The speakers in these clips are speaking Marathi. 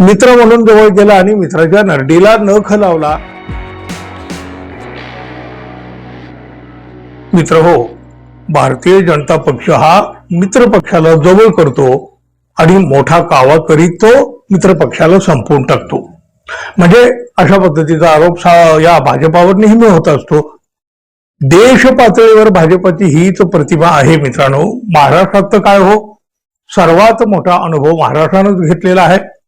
मित्र म्हणून जवळ गेला आणि मित्राच्या नरडीला नख लावला. मित्र हो भारतीय जनता पक्ष हा मित्र पक्षाला जवळ करतो आणि मोठा कावा करीत तो मित्र पक्षाला संपवून टाकतो. म्हणजे अशा पद्धतीचा आरोप सा- या भाजपावर नेहमी होत असतो. देश पातळीवर भाजपाची हीच प्रतिभा आहे मित्रांनो. महाराष्ट्रात तर काय हो? सर्वात मोठा अनुभव महाराष्ट्रानंच घेतलेला आहे.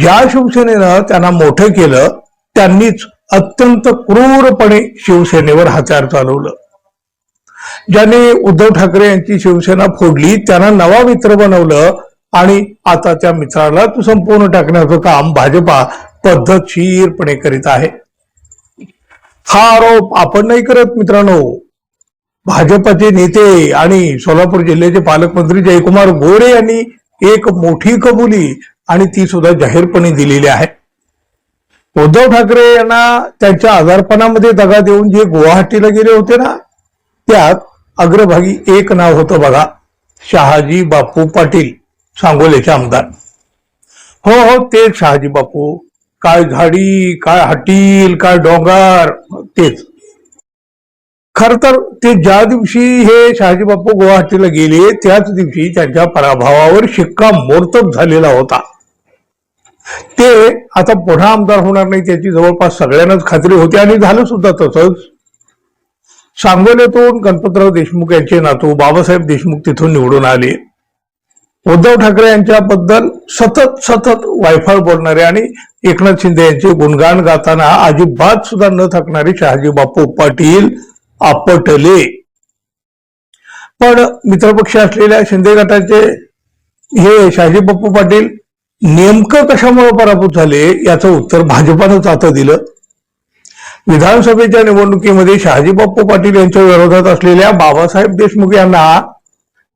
ज्या शिवसेनेनं त्यांना मोठं केलं त्यांनीच अत्यंत क्रूरपणे शिवसेनेवर हत्यार चालवलं. ज्यांनी उद्धव ठाकरे यांची शिवसेना फोडली त्यांना नवा मित्र बनवलं आणि आता त्या मित्राला संपूर्ण टाकण्याचं काम भाजपा पद्धतशीरपणे करीत आहे. हा आरोप आपण नाही करत मित्रांनो. भाजपचे नेते आणि सोलापूर जिल्ह्याचे पालकमंत्री जयकुमार गोरे यांनी एक मोठी कबुली आणि ती सुद्धा जाहीरपणे दिलेली आहे. उद्धव ठाकरे यांना त्यांच्या आजारपणामध्ये दगा देऊन जे गुवाहाटीला गेले होते ना त्यात अग्रभागी एक नाव होतं बघा शहाजी बापू पाटील सांगोलेचे आमदार. हो हो तेच शहाजी बापू. काय झाडी काय हटील काय डोंगर तेच. खर तर ते ज्या दिवशी हे शहाजी बापू गुवाहाटीला गेले त्याच दिवशी त्यांच्या पराभवावर शिक्का मोर्तब झालेला होता. ते आता पुन्हा आमदार होणार नाही त्याची जवळपास सगळ्यांनाच खात्री होती आणि झालं सुद्धा तसंच. सांगोल्यातून गणपतराव देशमुख यांचे नातू बाबासाहेब देशमुख तिथून निवडून आले. उद्धव ठाकरे यांच्याबद्दल सतत सतत वायफाय बोलणारे आणि एकनाथ शिंदे यांचे गुणगान गाताना अजिबात सुद्धा न थकणारे शहाजी बापू पाटील आपटले. पण मित्रपक्ष असलेल्या शिंदे गटाचे हे शहाजी बापू पाटील नेमकं कशामुळे पराभूत झाले याचं उत्तर भाजपानंच आता दिलं. विधानसभेच्या निवडणुकीमध्ये शहाजी बापू पाटील यांच्या विरोधात असलेल्या बाबासाहेब देशमुख यांना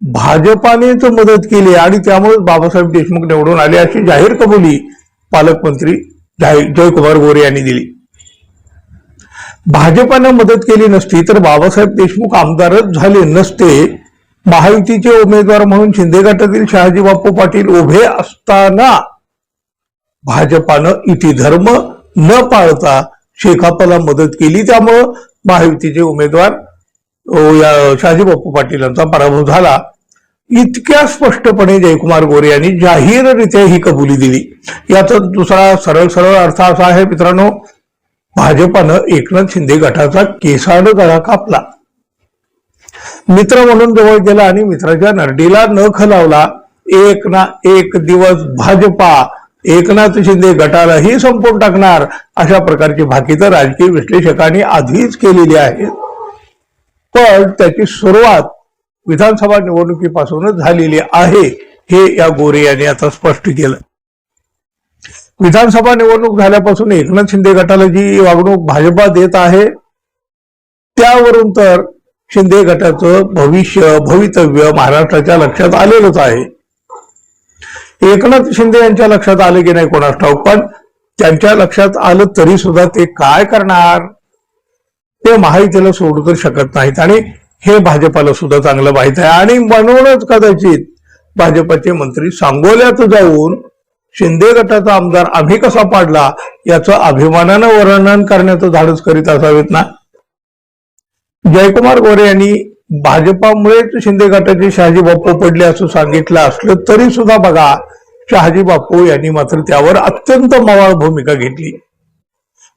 भाजपानेच मदत केली आणि त्यामुळेच बाबासाहेब देशमुख निवडून आले अशी जाहीर कबुली पालकमंत्री जयकुमार गोरे यांनी दिली. भाजपानं मदत केली नसती तर बाबासाहेब देशमुख आमदारच झाले नसते महायुतीचे उमेदवार म्हणून शिंदे गटातील शहाजी बापू पाटील उभे असताना भाजपानं इति धर्म न पाळता शेखापाला मदत केली. त्यामुळं महायुतीचे उमेदवार शहाजी बापू पाटील यांचा पराभव झाला. इतक्या स्पष्टपणे जयकुमार गोरे यांनी जाहीररित्या ही कबुली दिली. याचा दुसरा सरळ सरळ अर्थ असा आहे मित्रांनो भाजपानं एकनाथ शिंदे गटाचा केसाड गळा कापला. मित्र म्हणून जवळ गेला आणि मित्राच्या नरडीला न खलावला एक ना एक दिवस भाजपा एकनाथ शिंदे गटालाही संपवून टाकणार अशा प्रकारची भाकीतं राजकीय विश्लेषकांनी आधीच केलेली आहे. पण त्याची सुरुवात विधानसभा निवडणुकीपासूनच झालेली आहे हे या गोरे यांनी आता स्पष्ट केलं. विधानसभा निवडणूक झाल्यापासून एकनाथ शिंदे गटाला जी वागणूक भाजपा देत आहे त्यावरून तर शिंदे गटाचं भविष्य भवितव्य महाराष्ट्राच्या लक्षात आलेलंच आहे. एकनाथ शिंदे यांच्या लक्षात आले की नाही कोणास ठाऊक? पण त्यांच्या लक्षात आलं तरी सुद्धा ते काय करणार? ते माहितीला सोडू तर शकत नाहीत. आणि हे भाजपाला सुद्धा चांगलं माहीत आहे. आणि म्हणूनच कदाचित भाजपाचे मंत्री सांगोल्यात जाऊन शिंदे गटाचा आमदार आम्ही कसा पाडला याचं अभिमानानं वर्णन करण्याचं धाडस करीत असावेत ना? जयकुमार गोरे यांनी भाजपामुळेच शिंदे गटाचे शहाजी बापू पडले असं सांगितलं असलं तरी सुद्धा बघा शहाजी बापू यांनी मात्र त्यावर अत्यंत मवाळ भूमिका घेतली.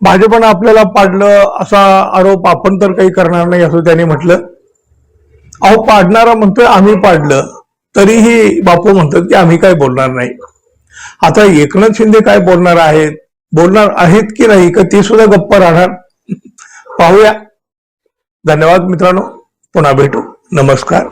भाजपनं आपल्याला पाडलं असा आरोप आपण तर काही करणार नाही असं त्यांनी म्हटलं. अहो पाडणारा म्हणतोय आम्ही पाडलं तरीही बापू म्हणतात की आम्ही काय बोलणार नाही. आता एकनाथ शिंदे काय बोलणार आहेत? बोलणार आहेत की नाही का ते सुद्धा गप्प राहणार? पाहूया. धन्यवाद मित्रांनो. पुन्हा भेटू. नमस्कार.